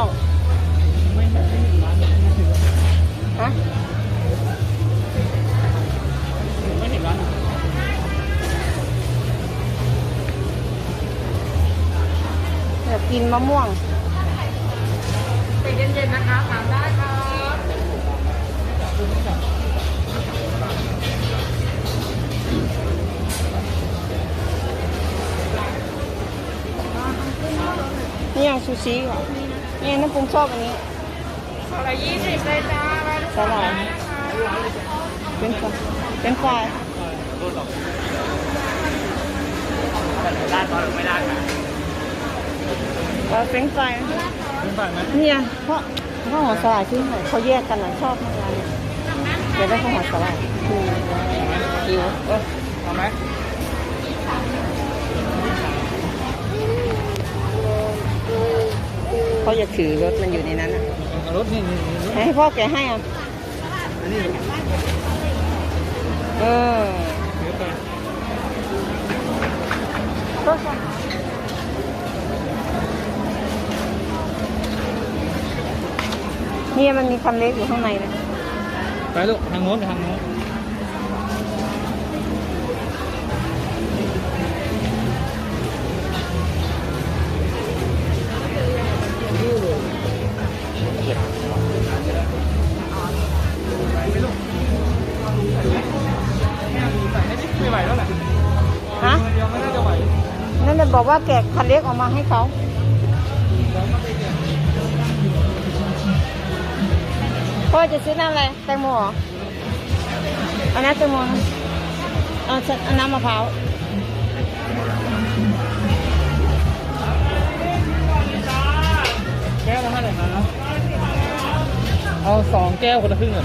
อกไม่ไม่ไม่ถึงร้านอกฮะไม่เห็นร้านอยากกินมะม่วงเป็นเย็นๆนะคะถามได้ ครับนี่ยังซูชิเหรอนี่น้ำปรุงชอบอันนี้อะไรยี่สิบเลยจ้าไปลูกสลายเป็นไฟเป็นไฟร้านตอนไม่ได้ค่ะเราเป็นไฟเป็นฝั่งไหมเนี่ยเพราะข้าวหอมสลายที่ไหนเขาแยกกันนะชอบมากเลยเดี๋ยวได้ข้าวหอมสลายอืมหิวเออเอาไหม เขาจะถือรถมันอยู่ในนั้นน่ะรถนี่นี่นี่ให้พ่อแกให้อะอันนี้เออเดี๋ยวไปก็ค่ะเนี่ยมันมีคันเล็กอยู่ข้างในนะไปลูกทางโน้นไปทางโน้น นั่นเลยบอกว่าแกะคันเล็กออกมาให้เขาพ่อจะซื้อน้ำอะไรแตงโมเหรอเอาน้ำแตงโมเอาฉันเอาน้ำมะพร้าวแก้วละเท่าไหร่ครับเอาสองแก้วคนละครึ่งเหรอ